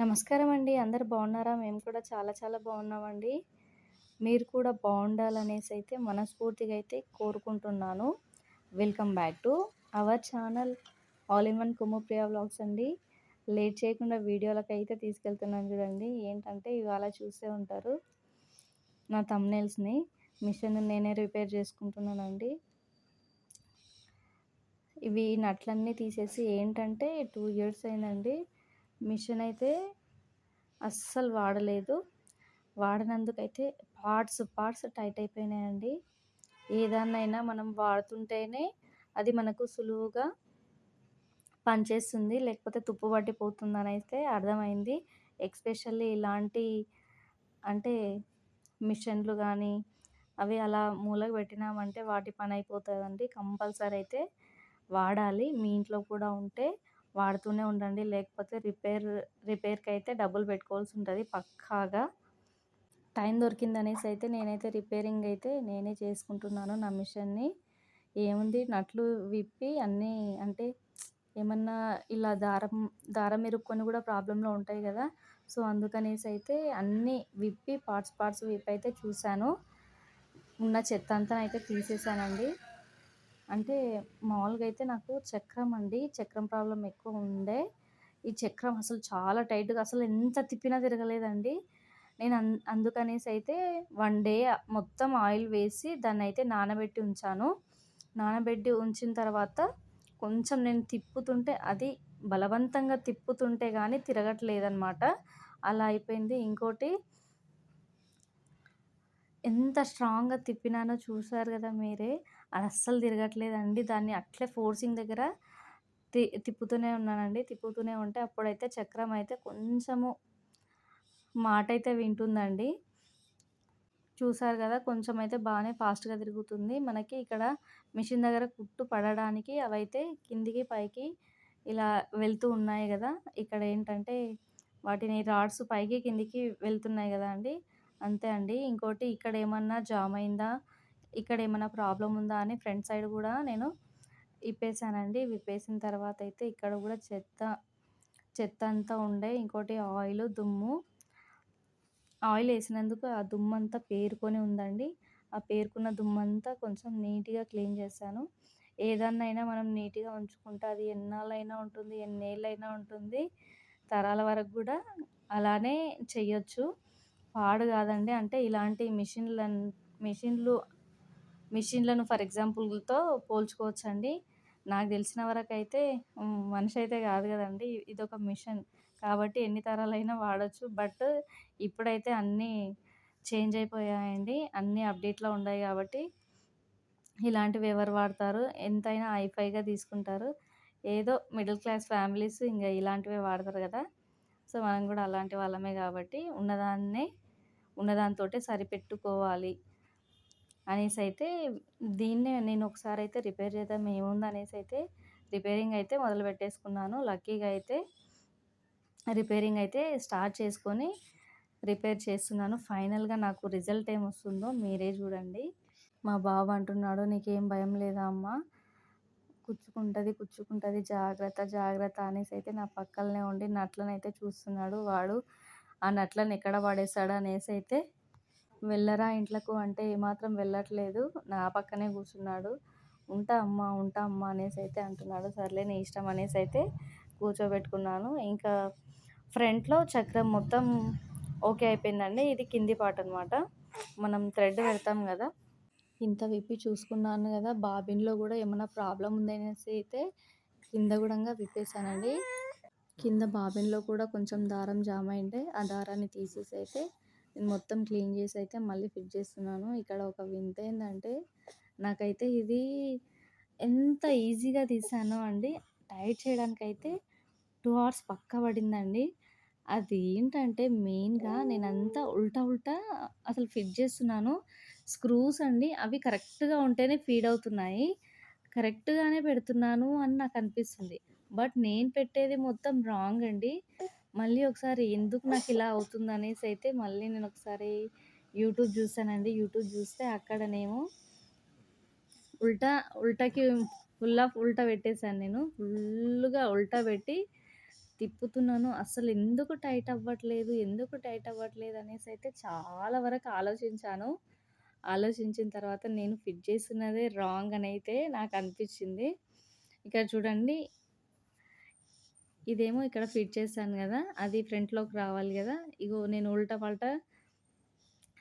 నమస్కారం అండి. అందరు బాగున్నారా? మేము కూడా చాలా చాలా బాగున్నామండి. మీరు కూడా బాగుండాలనేసి అయితే మనస్ఫూర్తిగా అయితే కోరుకుంటున్నాను. Welcome back to our channel all in one Kummapriya vlogs అండి. లేట్ చేయకుండా వీడియోలకు అయితే తీసుకెళ్తున్నాను చూడండి. ఏంటంటే ఇవాళ చూసే ఉంటారు నా తమ్నేల్స్ని మిషన్ నేనే రిపేర్ చేసుకుంటున్నానండి. ఇవి నట్లన్నీ తీసేసి ఏంటంటే టూ ఇయర్స్ అయిందండి. మిషన్ అయితే అస్సలు వాడలేదు. వాడినందుకైతే పార్ట్స్ పార్ట్స్ టైట్ అయిపోయినాయండి. ఏదాన్నైనా మనం వాడుతుంటేనే అది మనకు సులువుగా పనిచేస్తుంది. లేకపోతే తుప్పు పట్టిపోతుందనైతే అర్థమైంది. ఎక్స్‌పెషల్లీ ఇలాంటి అంటే మిషన్లు కానీ అవి అలా మూలకు పెట్టినామంటే వాటి పని అయిపోతుందండి కంపల్సరీ అయితే వాడాలి. మీ ఇంట్లో కూడా ఉంటే వాడుతూనే ఉండండి. లేకపోతే రిపేర్ రిపేర్కి అయితే డబ్బులు పెట్టుకోవాల్సి ఉంటుంది పక్కాగా. టైం దొరికిందనేసి అయితే నేనైతే రిపేరింగ్ అయితే నేనే చేసుకుంటున్నాను నా మిషన్‌ని. ఏముంది నట్లు విప్పి అన్నీ అంటే ఏమన్నా ఇలా దారం దారం ఇరుక్కొని కూడా ప్రాబ్లంలో ఉంటాయి కదా సో, అందుకనేసి అయితే అన్నీ విప్పి పార్ట్స్ పార్ట్స్ విప్పి అయితే చూసాను. ఉన్న చెత్త అంతా అయితే తీసేసానండి. అంటే మామూలుగా అయితే నాకు చక్రం అండి. చక్రం ప్రాబ్లం ఎక్కువ ఉండే. ఈ చక్రం అసలు చాలా టైట్‌గా అసలు ఎంత తిప్పినా తిరగలేదండి. నేను అన్ అందుకనేసి అయితే వన్ డే మొత్తం ఆయిల్ వేసి దాన్నయితే నానబెట్టి ఉంచాను. నానబెట్టి ఉంచిన తర్వాత కొంచెం నేను తిప్పుతుంటే అది బలవంతంగా తిప్పుతుంటే కానీ తిరగట్లేదనమాట. అలా అయిపోయింది. ఇంకోటి ఎంత స్ట్రాంగ్‌గా తిప్పినానో చూసారు కదా మీరే. అది అస్సలు తిరగట్లేదండి. దాన్ని అట్లే ఫోర్సింగ్ దగ్గర తి తిప్పుతూనే ఉన్నానండి. తిప్పుతూనే ఉంటే అప్పుడైతే చక్రం అయితే కొంచెము మాటైతే వింటుందండి. చూసారు కదా కొంచెం అయితే బాగానే ఫాస్ట్‌గా తిరుగుతుంది. మనకి ఇక్కడ మిషన్ దగ్గర కుట్టు పడడానికి అవైతే కిందికి, పైకి ఇలా వెళ్తూ ఉన్నాయి కదా ఇక్కడ ఏంటంటే వాటిని రాడ్స్ పైకి, కిందికి వెళ్తున్నాయి కదా అండి. అంతే అండి. ఇంకోటి ఇక్కడ ఏమన్నా జామ్ అయిందా? ఇక్కడ ఏమైనా ప్రాబ్లం ఉందా? అని ఫ్రంట్ సైడ్ కూడా నేను విప్పేసానండి విప్పేసిన తర్వాత అయితే ఇక్కడ కూడా చెత్త చెత్త అంతా ఉండే. ఇంకోటి ఆయిలు, దుమ్ము ఆయిల్ వేసినందుకు ఆ దుమ్ము అంతా పేరుకొని ఉందండి. ఆ పేరుకున్న దుమ్మంతా కొంచెం నీట్‌గా క్లీన్ చేశాను. ఏదన్నైనా మనం నీట్‌గా ఉంచుకుంటే అది ఎన్నాళ్ళైనా ఉంటుంది. ఎన్నేళ్ళైనా ఉంటుంది. తరాల వరకు కూడా అలానే చేయొచ్చు పాడు కాదండి. అంటే ఇలాంటి మిషన్‌లన్ మిషన్‌లు మిషన్‌లను ఫర్ ఎగ్జాంపుల్‌తో పోల్చుకోవచ్చండి. నాకు తెలిసిన వరకు అయితే మనిషి అయితే కాదు కదండి ఇది ఒక మిషన్. కాబట్టి ఎన్ని తరాలైనా వాడచ్చు బట్ ఇప్పుడైతే అన్నీ చేంజ్ అయిపోయాయండి. అన్నీ అప్‌డేట్‌లో ఉన్నాయి కాబట్టి ఇలాంటివి ఎవరు వాడతారు? ఎంతైనా హైఫైగా తీసుకుంటారు. ఏదో మిడిల్ క్లాస్ ఫ్యామిలీస్ ఇంకా ఇలాంటివే వాడతారు కదా సో, మనం కూడా అలాంటి వాళ్ళమే కాబట్టి ఉన్నదాన్నే ఉన్నదానితోటే సరిపెట్టుకోవాలి. అనేసి అయితే దీన్నే నేను ఒకసారి అయితే రిపేర్ చేద్దాం ఏముందనేసి అయితే రిపేరింగ్ అయితే మొదలు పెట్టేసుకున్నాను లక్కీగా అయితే రిపేరింగ్ అయితే స్టార్ట్ చేసుకొని రిపేర్ చేస్తున్నాను. ఫైనల్‌గా నాకు రిజల్ట్ ఏం వస్తుందో మీరే చూడండి మా బాబు అంటున్నాడు, "నీకేం భయం లేదా అమ్మా? కుచ్చుకుంటుంది కుచ్చుకుంటుంది జాగ్రత్త, జాగ్రత్త" అనేసి అయితే నా పక్కలనే ఉండి నట్లనైతే చూస్తున్నాడు. వాడు ఆ నట్లను ఎక్కడ పడేస్తాడా అనేసి అయితే వెళ్ళరా ఇంట్లకు అంటే ఏమాత్రం వెళ్ళట్లేదు. నా పక్కనే కూర్చున్నాడు. ఉంటా అమ్మా ఉంటా అమ్మా అనేసి అయితే అంటున్నాడు. సర్లే నీ ఇష్టం అనేసి అయితే కూర్చోబెట్టుకున్నాను. ఇంకా ఫ్రంట్‌లో చక్రం మొత్తం ఓకే అయిపోయిందండి. ఇది కింది పార్ట్ అనమాట. మనం థ్రెడ్ పెడతాం కదా ఇంత విప్పి చూసుకున్నాను కదా బాబిన్‌లో కూడా ఏమైనా ప్రాబ్లం ఉందనేసి అయితే కింద కూడా విప్పేసానండి. కింద బాబిన్‌లో కూడా కొంచెం దారం జామ అయింటే ఆ దారాన్ని తీసేసి అయితే మొత్తం క్లీన్ చేసి అయితే మళ్ళీ ఫిట్ చేస్తున్నాను. ఇక్కడ ఒక వింత ఏంటంటే నాకైతే ఇది ఎంత ఈజీగా తీసానో అండి. టైట్ చేయడానికైతే టూ అవర్స్ పక్కా పడిందండి. అది ఏంటంటే మెయిన్‌గా నేనంతా ఉల్టా ఉల్టా అసలు ఫిట్ చేస్తున్నాను. స్క్రూస్ అండి అవి కరెక్ట్‌గా ఉంటేనే ఫీడ్ అవుతున్నాయి. కరెక్ట్‌గానే పెడుతున్నాను అని నాకు అనిపిస్తుంది బట్ నేను పెట్టేది మొత్తం రాంగ్ అండి. మళ్ళీ ఒకసారి ఎందుకు నాకు ఇలా అవుతుంది అనేసి అయితే మళ్ళీ నేను ఒకసారి యూట్యూబ్ చూసానండి. యూట్యూబ్ చూస్తే అక్కడనేమో ఉల్టా ఉల్టాకి ఫుల్ ఆఫ్ ఉల్టా పెట్టేసాను నేను. ఫుల్లుగా ఉల్టా పెట్టి తిప్పుతున్నాను. అసలు ఎందుకు టైట్ అవ్వట్లేదు, ఎందుకు టైట్ అవ్వట్లేదు అనేసి అయితే చాలా వరకు ఆలోచించాను. ఆలోచించిన తర్వాత నేను ఫిట్ చేస్తున్నదే రాంగ్ అని అయితే నాకు అనిపించింది. ఇక్కడ చూడండి ఇదేమో ఇక్కడ ఫిట్ చేశాను కదా అది ఫ్రంట్‌లోకి రావాలి కదా ఇగో నేను ఉల్టా పల్టా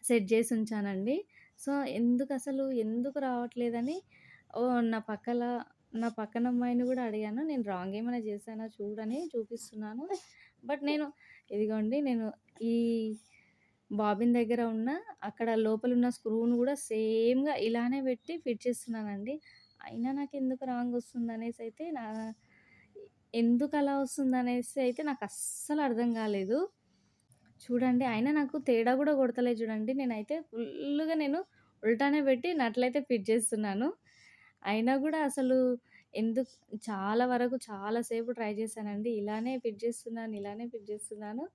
సెట్ చేసి ఉంచానండి. సో, ఎందుకసలు ఎందుకు రావట్లేదని ఓ నా పక్కల నా పక్కన అమ్మాయిని కూడా అడిగాను. నేను రాంగ్ ఏమైనా చేశానా చూడని చూపిస్తున్నాను. బట్ నేను ఇదిగోండి నేను ఈ బాబిన్ దగ్గర ఉన్న అక్కడ లోపల ఉన్న స్క్రూను కూడా సేమ్‌గా ఇలానే పెట్టి ఫిట్ చేస్తున్నానండి. అయినా నాకు ఎందుకు రాంగ్ వస్తుందనేసి అయితే నా ఎందుకలా వస్తుందనేసి అయితే నాకు అస్సలు అర్థం కాలేదు. చూడండి అయినా నాకు తేడా కూడా కొడతలేదు చూడండి. నేనైతే ఫుల్లుగా నేను ఉల్టానే పెట్టి నట్లయితే ఫిట్ చేస్తున్నాను. అయినా కూడా అసలు ఎందుకు చాలా వరకు చాలాసేపు ట్రై చేశానండి. ఇలానే ఫిట్ చేస్తున్నాను, ఇలానే ఫిట్ చేస్తున్నాను.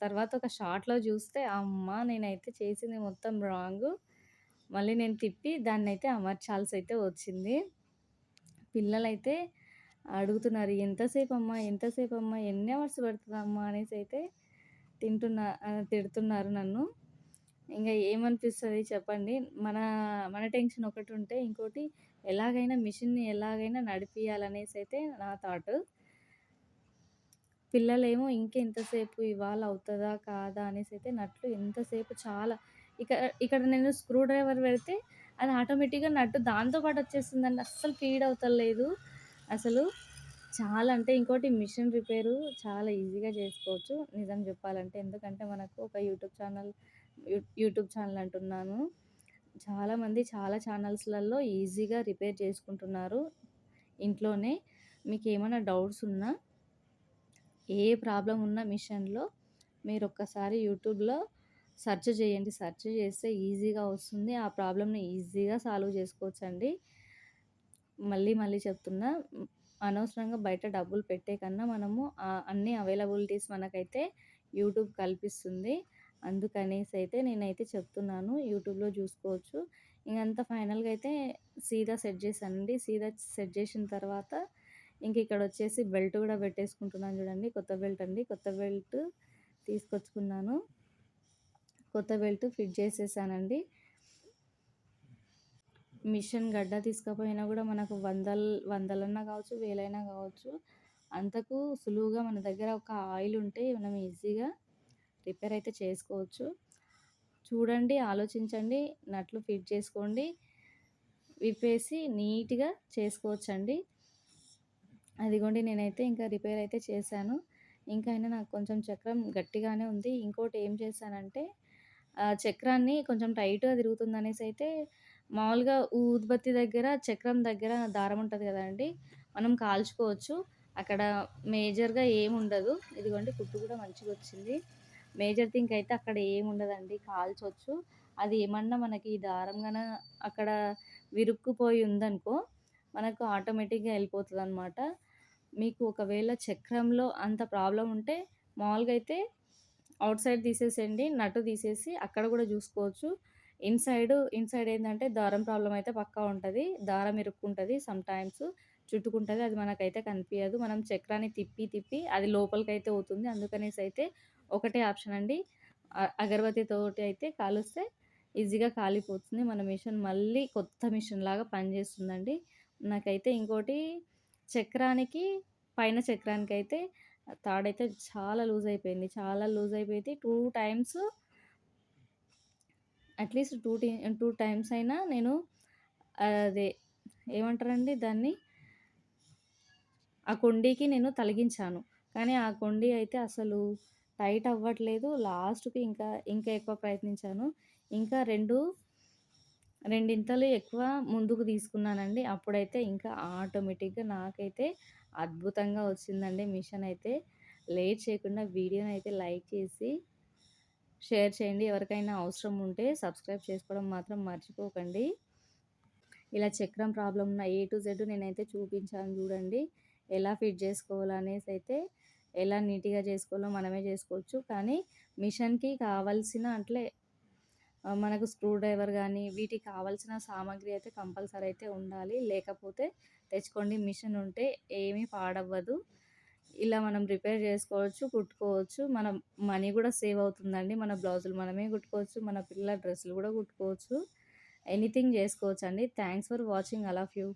తర్వాత ఒక షార్ట్‌లో చూస్తే అమ్మ! నేనైతే చేసింది మొత్తం రాంగు. మళ్ళీ నేను తిప్పి దాన్ని అయితే అమర్చాల్సి అయితే వచ్చింది. పిల్లలైతే అడుగుతున్నారు. ఎంతసేపు అమ్మా ఎంతసేపు అమ్మా ఎన్ని అవర్స్ పడుతుందమ్మా అనేసి అయితే తింటున్నా తిడుతున్నారు నన్ను. ఇంకా ఏమనిపిస్తుంది చెప్పండి. మన మన టెన్షన్ ఒకటి ఉంటే ఇంకోటి ఎలాగైనా మిషన్‌ని ఎలాగైనా నడిపియాలనేసైతే నా థాట్ పిల్లలేమో ఇంకెంతసేపు ఇవాళ అవుతుందా కాదా? అనేసి అయితే నట్లు ఎంతసేపు చాలా ఇక ఇక్కడ నేను స్క్రూ డ్రైవర్ పెడితే అది ఆటోమేటిక్‌గా నట్టు దాంతో పాటు వచ్చేస్తుందండి. అస్సలు ఫీడ్ అవుతలేదు. అసలు చాలా అంటే ఇంకోటి మిషన్ రిపేరు చాలా ఈజీగా చేసుకోవచ్చు. నిజం చెప్పాలంటే. ఎందుకంటే మనకు ఒక యూట్యూబ్ ఛానల్ యూ యూట్యూబ్ ఛానల్ అంటున్నాను. చాలామంది చాలా ఛానల్స్‌లలో ఈజీగా రిపేర్ చేసుకుంటున్నారు ఇంట్లోనే. మీకు ఏమైనా డౌట్స్ ఉన్నా ఏ ప్రాబ్లం ఉన్న మిషన్‌లో మీరు ఒక్కసారి యూట్యూబ్‌లో సెర్చ్ చేయండి. సెర్చ్ చేస్తే ఈజీగా వస్తుంది. ఆ ప్రాబ్లమ్‌ని ఈజీగా సాల్వ్ చేసుకోవచ్చండి. మళ్ళీ మళ్ళీ చెప్తున్నా అనవసరంగా బయట డబ్బులు పెట్టే కన్నా మనము అన్ని అవైలబిలిటీస్ మనకైతే యూట్యూబ్ కల్పిస్తుంది. అందుకనేసైతే నేనైతే చెప్తున్నాను. యూట్యూబ్‌లో చూసుకోవచ్చు. ఇంగంతా ఫైనల్‌గా అయితే సీదా సెట్ చేశానండి. సీదా సెట్ చేసిన తర్వాత ఇంక ఇక్కడ వచ్చేసి బెల్ట్ కూడా పెట్టేసుకుంటున్నాను చూడండి. కొత్త బెల్ట్ అండి. కొత్త బెల్ట్ తీసుకొచ్చుకున్నాను. కొత్త బెల్ట్ ఫిట్ చేసేసానండి. మిషన్ గడ్డ తీసుకపోయినా కూడా మనకు వందల వందలన్నా కావచ్చు, వేలైనా కావచ్చు. అంతకు సులువుగా మన దగ్గర ఒక ఆయిల్ ఉంటే మనం ఈజీగా రిపేర్ అయితే చేసుకోవచ్చు. చూడండి, ఆలోచించండి, నట్లు ఫిట్ చేసుకోండి. విప్పేసి నీట్‌గా చేసుకోవచ్చండి. అదిగోండి నేనైతే ఇంకా రిపేర్ అయితే చేశాను. ఇంకా అయినా నాకు కొంచెం చక్రం గట్టిగానే ఉంది. ఇంకోటి ఏం చేశానంటే ఆ చక్రాన్ని కొంచెం టైట్‌గా తిరుగుతుందనేసి అయితే మామూలుగా ఊదుబత్తి దగ్గర చక్రం దగ్గర దారం ఉంటుంది కదండి మనం కాల్చుకోవచ్చు. అక్కడ మేజర్‌గా ఏముండదు. ఇదిగోండి కుట్టు కూడా మంచిగా వచ్చింది మేజర్ థింగ్ అయితే అక్కడ ఏముండదండి. కాల్చొచ్చు. అది ఏమన్నా మనకి దారం గన అక్కడ విరుక్కుపోయి ఉందనుకో, మనకు ఆటోమేటిక్‌గా ఎళ్ళిపోతదనమాట. మీకు ఒకవేళ చక్రంలో అంత ప్రాబ్లం ఉంటే మామూలుగా అయితే అవుట్ సైడ్ తీసేసేయండి. నట్టు తీసేసి అక్కడ కూడా చూసుకోవచ్చు ఇన్సైడ్ ఇన్‌సైడ్ ఏంటంటే దారం ప్రాబ్లం అయితే పక్కా ఉంటుంది దారం ఇరుపుకుంటుంది సమ్ టైమ్స్ చుట్టుకుంటుంది అది మనకైతే కనిపియదు. మనం చక్రాన్ని తిప్పి తిప్పి అది లోపలికైతే పోతుంది. అయితే ఒకటే ఆప్షన్ అండి. అగరబత్తితోటి అయితే కాలుస్తే ఈజీగా కాలిపోతుంది. మన మిషన్ మళ్ళీ కొత్త మిషన్ లాగా పనిచేస్తుందండి. నాకైతే ఇంకోటి చక్రానికి పైన చక్రానికి అయితే థాడ్ తాడైతే చాలా లూజ్ అయిపోయింది. చాలా లూజ్ అయిపోయింది. Two times at least two tea two times అయినా నేను అదే ఏమంటారండి దాన్ని? ఆ కొండీకి నేను తలిగించాను. కానీ ఆ కొండీ అయితే అసలు టైట్ అవ్వట్లేదు. లాస్ట్‌కి ఇంకా ఇంకా ఎక్కువ ప్రయత్నించాను. ఇంకా రెండు రెండింతలు ఎక్కువ ముందుకు తీసుకున్నానండి. అప్పుడైతే ఇంకా ఆటోమేటిక్‌గా నాకైతే అద్భుతంగా వచ్చిందండి మిషన్ అయితే. లేట్ చేయకుండా వీడియోనైతే లైక్ చేసి షేర్ చేయండి. ఎవరికైనా అవసరం ఉంటే సబ్స్క్రైబ్ చేసుకోవడం మాత్రం మర్చిపోకండి. ఇలా చక్రం ప్రాబ్లం ఉన్న ఏ టు జెడ్ నేనైతే చూపించాను చూడండి. ఎలా ఫిట్ చేసుకోవాలనేసైతే ఎలా నీట్‌గా చేసుకోవాలో మనమే చేసుకోవచ్చు. కానీ మిషన్‌కి కావాల్సిన అట్లే మనకు స్క్రూ డ్రైవర్ కానీ వీటికి కావాల్సిన సామాగ్రి అయితే కంపల్సరీ అయితే ఉండాలి. లేకపోతే తెచ్చుకోండి. మిషన్ ఉంటే ఏమీ పాడవ్వదు. ఇలా మనం రిపేర్ చేసుకోవచ్చు, కుట్టుకోవచ్చు. మనం మనీ కూడా సేవ్ అవుతుందండి. మన బ్లౌజులు మనమే కుట్టుకోవచ్చు. మన పిల్లల డ్రెస్సులు కూడా కుట్టుకోవచ్చు. ఎనీథింగ్ చేసుకోవచ్చు అండి thanks for watching all of you.